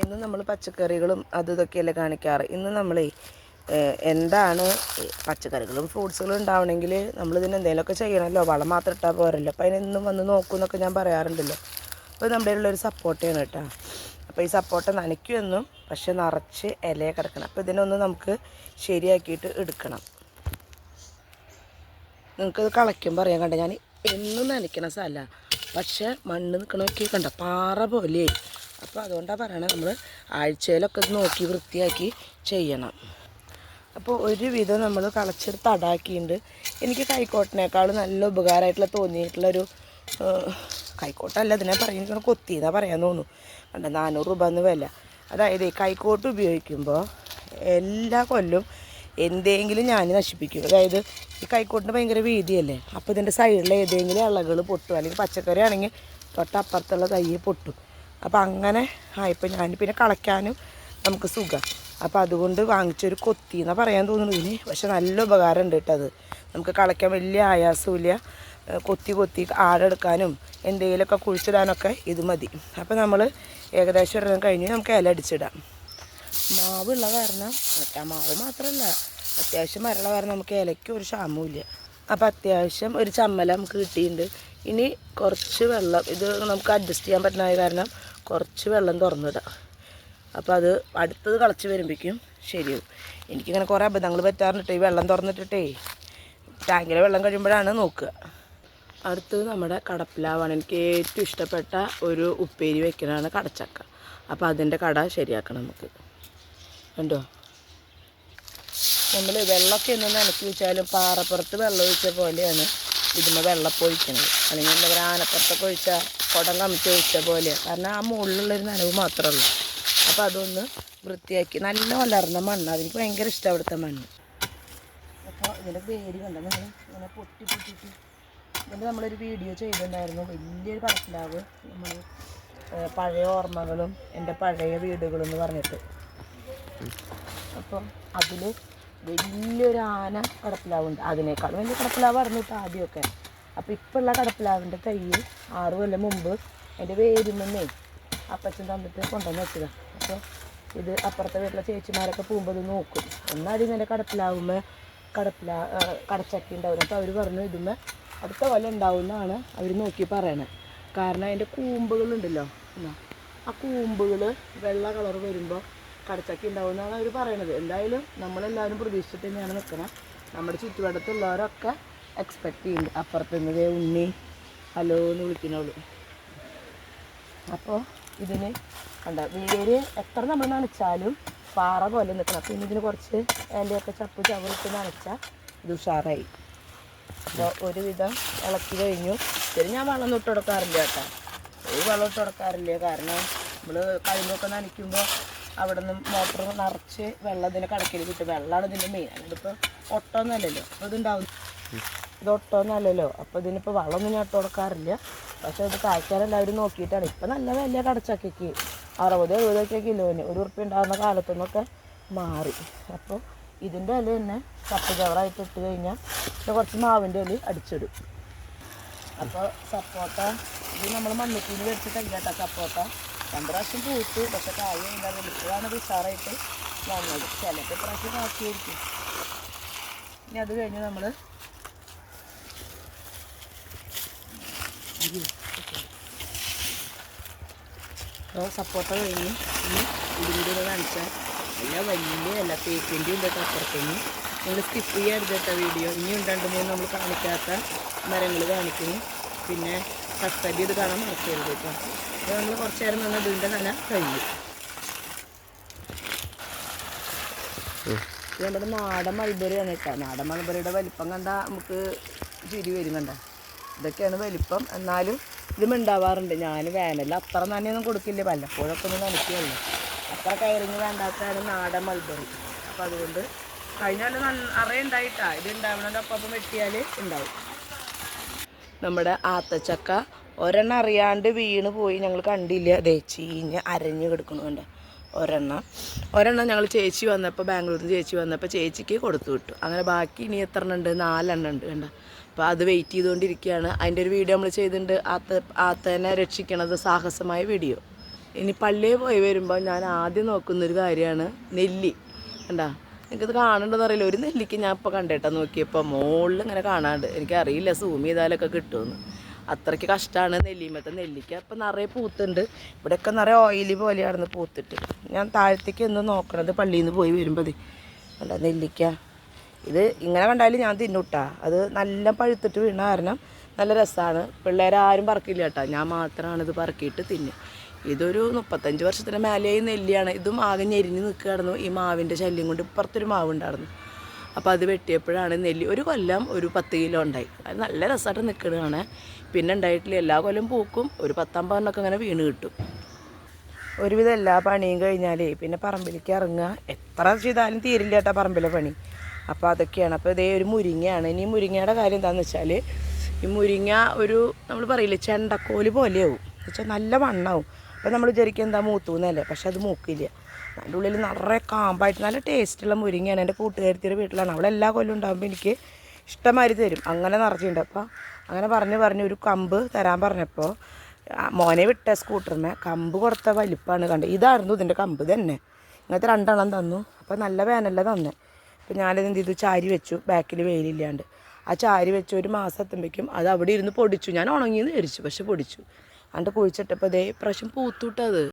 ഇന്ന് നമ്മൾ പച്ചക്കറികളും അതും ഇതൊക്കെയല്ലേ കാണിക്കാറ്. ഇന്ന് നമ്മളേ എന്താണ് പച്ചക്കറികളും ഫ്രൂട്ട്സുകളും ഉണ്ടാവണമെങ്കിൽ നമ്മൾ ഇതിന് എന്തെങ്കിലുമൊക്കെ ചെയ്യണമല്ലോ. വളം മാത്രം ഇട്ടാൽ പോരല്ലോ. അപ്പോൾ അതിനെന്നും വന്ന് നോക്കുമെന്നൊക്കെ ഞാൻ പറയാറുണ്ടല്ലോ. അപ്പോൾ നമ്മുടെ ഉള്ളൊരു സപ്പോർട്ടാണ് കേട്ടോ. അപ്പോൾ ഈ സപ്പോർട്ട നനയ്ക്കുമെന്നും പക്ഷെ നിറച്ച് ഇലയെ കിടക്കണം. അപ്പോൾ ഇതിനൊന്ന് നമുക്ക് ശരിയാക്കിയിട്ട് എടുക്കണം. നിങ്ങൾക്ക് ഇത് കളയ്ക്കുമ്പോൾ അറിയാൻ കണ്ട? ഞാൻ എന്നും നനയ്ക്കണ സ്ഥലമാണ്. പക്ഷെ മണ്ണ് നിൽക്കണമൊക്കെ കണ്ട? പാറ പോലെയായി. അപ്പോൾ അതുകൊണ്ടാണ് പറയണത് നമ്മൾ ആഴ്ചയിലൊക്കെ നോക്കി വൃത്തിയാക്കി ചെയ്യണം. അപ്പോൾ ഒരുവിധം നമ്മൾ കളച്ചെടുത്ത് തടാക്കിയിട്ടുണ്ട് എനിക്ക് കൈക്കോട്ടിനേക്കാളും നല്ല ഉപകാരമായിട്ടുള്ള തോന്നിയിട്ടുള്ളൊരു കൈക്കോട്ടല്ല ഇതിനെ പറയുന്നത് കൊത്തി എന്നാ പറയാൻ തോന്നുന്നു. കണ്ട നാനൂറ് രൂപ എന്ന് വില. അതായത് കൈക്കോട്ട് ഉപയോഗിക്കുമ്പോൾ എല്ലാ കൊല്ലും എന്തെങ്കിലും ഞാൻ നശിപ്പിക്കും. അതായത് ഈ കൈക്കോട്ടിന് ഭയങ്കര വീതിയല്ലേ? അപ്പോൾ ഇതിന്റെ സൈഡിൽ ഏതെങ്കിലും ഇളകൾ പൊട്ടും. അല്ലെങ്കിൽ പച്ചക്കറി ആണെങ്കിൽ തൊട്ടപ്പുറത്തുള്ള തൈ പൊട്ടും. അപ്പോൾ അങ്ങനെ ആയപ്പോൾ ഞാൻ പിന്നെ കളയ്ക്കാനും നമുക്ക് സുഖം. അപ്പോൾ അതുകൊണ്ട് വാങ്ങിച്ചൊരു കൊത്തി എന്നാൽ പറയാൻ തോന്നുന്നു. ഇനി പക്ഷെ നല്ല ഉപകാരം ഉണ്ട് കേട്ടത് നമുക്ക് കളയ്ക്കാൻ വലിയ ആയാസമില്ല കൊത്തി കൊത്തി ആടെടുക്കാനും എന്തെങ്കിലുമൊക്കെ കുഴിച്ചിടാനൊക്കെ ഇത് മതി. അപ്പോൾ നമ്മൾ ഏകദേശം ഒരെണ്ണം കഴിഞ്ഞ് നമുക്ക് ഇല അടിച്ചിടാം. മാവുള്ള കാരണം മറ്റേ മാവ് മാത്രമല്ല അത്യാവശ്യം മരമുള്ള കാരണം നമുക്ക് ഇലയ്ക്ക് ഒരു ക്ഷാമവും അപ്പോൾ അത്യാവശ്യം ഒരു ചമ്മല നമുക്ക് കിട്ടിയിട്ടുണ്ട് ഇനി കുറച്ച് വെള്ളം ഇത് നമുക്ക് അഡ്ജസ്റ്റ് ചെയ്യാൻ പറ്റുന്ന കാരണം കുറച്ച് വെള്ളം തുറന്നിടാം. അപ്പോൾ അത് അടുത്തത് കളച്ച് വരുമ്പോഴേക്കും ശരിയാവും. എനിക്കിങ്ങനെ കുറേ അബദ്ധങ്ങൾ പറ്റാറുണ്ട് ഈ വെള്ളം തുറന്നിട്ടിട്ടേ ടാങ്കിലെ വെള്ളം കഴിയുമ്പോഴാണ് നോക്കുക. അടുത്തത് നമ്മുടെ കടപ്പിലാവാണ്. എനിക്ക് ഏറ്റവും ഇഷ്ടപ്പെട്ട ഒരു ഉപ്പേരി വെക്കണതാണ് കടച്ചക്ക. അപ്പോൾ അതിന്റെ കട ശരിയാക്കണം നമുക്ക്. കണ്ടോ? നമ്മൾ വെള്ളമൊക്കെ ഒന്ന് നനച്ച് വെച്ചാലും പാറപ്പുറത്ത് വെള്ളം ഒഴിച്ച പോലെയാണ് ഇതിന് വെള്ളം പൊഴിക്കുന്നത് അല്ലെങ്കിൽ എന്താ പറയുക ആനപ്പുറത്തൊക്കെ ഒഴിച്ചാൽ കുടം കമിച്ച് ഒഴിച്ച പോലെ. കാരണം ആ മുകളിലുള്ളൊരു നനവ് മാത്രമേ ഉള്ളൂ. അപ്പോൾ അതൊന്ന് വൃത്തിയാക്കി നല്ല വളർന്ന മണ്ണ്. അതെനിക്ക് ഭയങ്കര ഇഷ്ടം അവിടുത്തെ മണ്ണ്. അപ്പോൾ ഇതിന്റെ പേര് കണ്ടത് നമ്മൾ ഇങ്ങനെ പൊട്ടി പൊട്ടിട്ട് ഇതിന്റെ നമ്മളൊരു വീഡിയോ ചെയ്തിട്ടുണ്ടായിരുന്നു. വലിയൊരു പടത്തിലാവ് നമ്മൾ പഴയ ഓർമ്മകളും എന്റെ പഴയ വീടുകളും എന്ന് പറഞ്ഞിട്ട്. അപ്പം അതിൽ വലിയൊരു ആന കടപ്പിലാവുണ്ട് അതിനേക്കാൾ വലിയ കടപ്പിലാവായിരുന്നു കേട്ടോ ആദ്യമൊക്കെ. അപ്പോൾ ഇപ്പോൾ ഉള്ള കടപ്പിലാവിന്റെ തൈ ആറ് കൊല്ലം മുമ്പ് എന്റെ വേരുമെന്നേ അപ്പച്ചൻ തന്നിട്ട് കൊണ്ടുവന്ന് വെച്ചതാണ് അപ്പോൾ ഇത് അപ്പുറത്തെ വീട്ടിലെ ചേച്ചിമാരൊക്കെ പോകുമ്പോൾ ഇത് നോക്കും. ഒന്നാദ്യം എന്റെ കടപ്പിലാവുമ്പോൾ കടപ്പില കടച്ചക്കി ഉണ്ടാവും അപ്പോൾ അവർ പറഞ്ഞു ഇതുമ്മേ അടുത്ത കൊല്ലം ഉണ്ടാവും എന്നാണ് അവർ നോക്കി പറയണത് കാരണം അതിന്റെ കൂമ്പുകളുണ്ടല്ലോ എന്നാ ആ കൂമ്പുകൾ വെള്ള കളർ വരുമ്പോൾ കടച്ചക്ക ഉണ്ടാവും എന്നാണ് അവർ പറയണത്. എന്തായാലും നമ്മളെല്ലാവരും പ്രതീക്ഷിച്ചിട്ട് തന്നെയാണ് നിൽക്കണം നമ്മുടെ ചുറ്റുവട്ടത്തുള്ളവരൊക്കെ എക്സ്പെക്ട് ചെയ്യുന്നുണ്ട്. അപ്പുറത്തുനിന്നതേ ഉണ്ണി. ഹലോ എന്ന് വിളിക്കണുള്ളൂ അപ്പോൾ ഇതിന് കണ്ട വേര് എത്ര നമ്മൾ നനച്ചാലും പാറ പോലെ നിൽക്കണം പിന്നെ ഇതിന് കുറച്ച് ഇലയൊക്കെ ചപ്പ് ചവറിട്ട് നനച്ചാൽ ഇത് ഉഷാറായി. അപ്പോൾ ഒരുവിധം ഇളക്കി കഴിഞ്ഞു. ശരി ഞാൻ വെള്ളം തൊട്ട് കൊടുക്കാറില്ല കേട്ടോ. ഒരു വെള്ളം ഇട്ട് കൊടുക്കാറില്ല. കാരണം നമ്മൾ കഴിഞ്ഞൊക്കെ നനയ്ക്കുമ്പോൾ അവിടെ നിന്ന് മോട്ടർ നിറച്ച് വെള്ളം ഇതിന്റെ കടക്കിൽ കിട്ടും. വെള്ളമാണ് ഇതിന്റെ മെയിൻ അതിപ്പോൾ ഒട്ടൊന്നുമല്ലല്ലോ അപ്പോൾ ഇതുണ്ടാവും. ഇത് ഒട്ടൊന്നുമല്ലല്ലോ അപ്പോൾ ഇതിനിപ്പോൾ വളമൊന്നും ഞാൻ ഇട്ട് കൊടുക്കാറില്ല. പക്ഷെ ഇത് കായ്ക്കാൻ എല്ലാവരും നോക്കിയിട്ടാണ്. ഇപ്പം നല്ല വില കടച്ചക്കയ്ക്ക്. അറുപത് എഴുപതൊക്കെ കിലോന് ഒരു ഉറുപ്പ്യ ഉണ്ടാകുന്ന കാലത്തുനിന്നൊക്കെ മാറി. അപ്പോൾ ഇതിന്റെ ഇല തന്നെ സപ്പ് കവറായിട്ട് ഇട്ട് കഴിഞ്ഞാൽ കുറച്ച് മാവിന്റെ ഇല അടിച്ചിടും. അപ്പോൾ സപ്പോട്ട ഇത് നമ്മൾ മണ്ണിക്കൂലി വെച്ചിട്ടില്ല കേട്ടോ സപ്പോട്ട. രണ്ട് പ്രാവശ്യം പൂത്ത്. പക്ഷെ കായ ഇപ്പോഴാണ് ഇത് ഉഷാറായിട്ട് വന്നത്. ചിലപ്പോൾ പ്രാവശ്യം കാക്കിയായിരിക്കും ഇനി അത് കഴിഞ്ഞ് നമ്മൾ അപ്പോൾ സപ്പോർട്ട കഴിഞ്ഞ് ഇനി ഇതിന്റെ കാണിച്ചാൽ എല്ലാം വലിയ അല്ല തേക്കിന്റെ ഉണ്ട് കേട്ടോ അപ്പുറത്തേന്. നിങ്ങൾ സ്കിപ്പ് ചെയ്യരുത് കേട്ടോ വീഡിയോ ഇനിയും രണ്ട് മൂന്ന് നമ്മൾ കാണിക്കാത്ത മരങ്ങൾ കാണിക്കുന്നു. പിന്നെ സബ്സ്ക്രൈബ് ചെയ്ത് കാണാൻ മറക്കരുത് കേട്ടോ. അപ്പോൾ നമ്മൾ കുറച്ച് നേരം നിന്ന് ഇതിന്റെ നല്ല ഇത് നമ്മുടെ നാടൻ മൾബറിയാണ് കേട്ടോ. നാടൻ മൾബറിയുടെ വലിപ്പം കണ്ടാൽ നമുക്ക് ചിരി വരും കണ്ട? ഇതൊക്കെയാണ് വലിപ്പം. എന്നാലും ഇതും ഉണ്ടാവാറുണ്ട്. ഞാൻ വേനലിൽ അത്ര നനയൊന്നും കൊടുക്കില്ല. വല്ലപ്പോഴൊക്കെ ഒന്ന് നനയ്ക്കുകയല്ല അത്ര കയറിങ് വേണ്ടാത്തതാണ് നാടൻ മൾബറി അപ്പം അതുകൊണ്ട് കഴിഞ്ഞ കൊല്ലം നിറയെ ഉണ്ടായിട്ടാ. ഇത് ഉണ്ടാവണതിന്റെ ഒപ്പം ഒപ്പം വെട്ടിയാൽ ഉണ്ടാവും. നമ്മുടെ ആത്തച്ചക്ക ഒരെണ്ണം അറിയാണ്ട് വീണ് പോയി. ഞങ്ങൾ കണ്ടില്ല. അതേ ചീഞ്ഞ് അരഞ്ഞ് കിടക്കണുണ്ട് ഒരെണ്ണം. ഒരെണ്ണം ഞങ്ങൾ ചേച്ചി വന്നപ്പോൾ ബാംഗ്ലൂരിൽ നിന്ന് ചേച്ചി വന്നപ്പോൾ ചേച്ചിക്ക് കൊടുത്തു വിട്ടു. അങ്ങനെ ബാക്കി ഇനി എത്ര എണ്ണം ഉണ്ട്? നാലെണ്ണം ഉണ്ട് കണ്ട? അപ്പോൾ അത് വെയിറ്റ് ചെയ്തുകൊണ്ടിരിക്കുകയാണ്. അതിന്റെ ഒരു വീഡിയോ നമ്മൾ ചെയ്തിട്ടുണ്ട്. ആത്ത ആത്തേനെ രക്ഷിക്കണത് സാഹസമായ വീഡിയോ ഇനി പള്ളിയിൽ പോയി വരുമ്പോൾ ഞാൻ ആദ്യം നോക്കുന്നൊരു കാര്യമാണ് നെല്ലി. കണ്ടാ? എനിക്കത് കാണണ്ടെന്ന് അറിയില്ല. ഒരു നെല്ലിക്ക് ഞാൻ ഇപ്പോൾ കണ്ടേട്ടാ നോക്കിയപ്പോൾ മുകളിൽ ഇങ്ങനെ കാണാണ്ട്. എനിക്കറിയില്ല സൂം ചെയ്താലൊക്കെ കിട്ടുമെന്ന് അത്രയ്ക്ക് കഷ്ടമാണ് നെല്ലിമത്തെ. നെല്ലിക്ക അപ്പം നിറയെ പൂത്തുണ്ട്. ഇവിടെയൊക്കെ നിറയെ ഓയിലി പോലെയാണെന്ന് പൂത്തിട്ട്. ഞാൻ താഴത്തേക്ക് ഒന്ന് നോക്കണത് പള്ളിയിൽ നിന്ന് പോയി വരുമ്പോൾ അല്ല നെല്ലിക്ക? ഇത് ഇങ്ങനെ കണ്ടാലും ഞാൻ തിന്നൂട്ടാ അത് നല്ല പഴുത്തിട്ട് വീണ കാരണം നല്ല രസമാണ് പിള്ളേരാരും പറക്കില്ല കേട്ടോ ഞാൻ മാത്രമാണ് ഇത് പറക്കിയിട്ട് തിന്നും. ഇതൊരു മുപ്പത്തഞ്ച് വർഷത്തിന് മേലെയായി നെല്ലിയാണ്. ഇതും ആകെ ഞെരിഞ്ഞ് നിൽക്കുകയായിരുന്നു ഈ മാവിന്റെ ശല്യം കൊണ്ട് ഇപ്പുറത്തൊരു മാവ് ഉണ്ടായിരുന്നു അപ്പോൾ അത് വെട്ടിയപ്പോഴാണ് നെല്ലി ഒരു കൊല്ലം ഒരു പത്ത് കിലോ ഉണ്ടായി. അത് നല്ല രസമായിട്ട് നിൽക്കണതാണ് പിന്നെ ഉണ്ടായിട്ടില്ല. എല്ലാ കൊല്ലം പൂക്കും ഒരു പത്തമ്പതെണ്ണൊക്കെ അങ്ങനെ വീണ് കിട്ടും. ഒരുവിധം എല്ലാ പണിയും കഴിഞ്ഞാലേ പിന്നെ പറമ്പിലേക്ക് ഇറങ്ങുക. എത്ര ചെയ്താലും തീരില്ല കേട്ടോ പറമ്പിലെ പണി. അപ്പോൾ അതൊക്കെയാണ്. അപ്പോൾ ഇതേ ഒരു മുരിങ്ങയാണ്. ഇനി മുരിങ്ങയുടെ കാര്യം എന്താണെന്ന് വെച്ചാൽ ഈ മുരിങ്ങ ഒരു നമ്മൾ പറയില്ലേ ചെണ്ടക്കോൽ പോലെയാവും. വെച്ചാൽ നല്ല മണ്ണാവും. അപ്പോൾ നമ്മൾ വിചാരിക്കും എന്താ മൂത്തൂന്നല്ലേ? പക്ഷെ അത് മൂക്കില്ല. അതിന്റെ ഉള്ളിൽ നിറയെ കാമ്പായിട്ട് നല്ല ടേസ്റ്റുള്ള മുരിങ്ങയാണ് എന്റെ കൂട്ടുകാരത്തിയുടെ വീട്ടിലാണ്. അവിടെ എല്ലാ കൊല്ലം ഉണ്ടാകുമ്പോൾ എനിക്ക് ഇഷ്ടമാതിരി തരും. അങ്ങനെ നിറച്ചിട്ടുണ്ട്. അപ്പോൾ അങ്ങനെ പറഞ്ഞ് പറഞ്ഞ് ഒരു കമ്പ് തരാൻ പറഞ്ഞപ്പോൾ മോനെ വിട്ട സ്കൂട്ടറിന് കമ്പ് കൊടുത്ത വലിപ്പമാണ് കണ്ടത് ഇതായിരുന്നു ഇതിന്റെ കമ്പ് തന്നെ. ഇങ്ങനത്തെ രണ്ടെണ്ണം തന്നു. അപ്പോൾ നല്ല വേനല്ല തന്നെ. അപ്പോൾ ഞാനത് എന്ത് ചെയ്തു? ചാരി വെച്ചു. ബാക്കിൽ വെയിലില്ലാണ്ട്. ആ ചാരി വെച്ച് ഒരു മാസം എത്തുമ്പോഴേക്കും അത് അവിടെ ഇരുന്ന് പൊടിച്ചു. ഞാൻ ഉണങ്ങിയെന്ന് വിചാരിച്ചു. പക്ഷെ പൊടിച്ചു. എന്നിട്ട് കുഴിച്ചിട്ടപ്പോൾ അതേ പ്രാവശ്യം പൂത്തുവിട്ടത്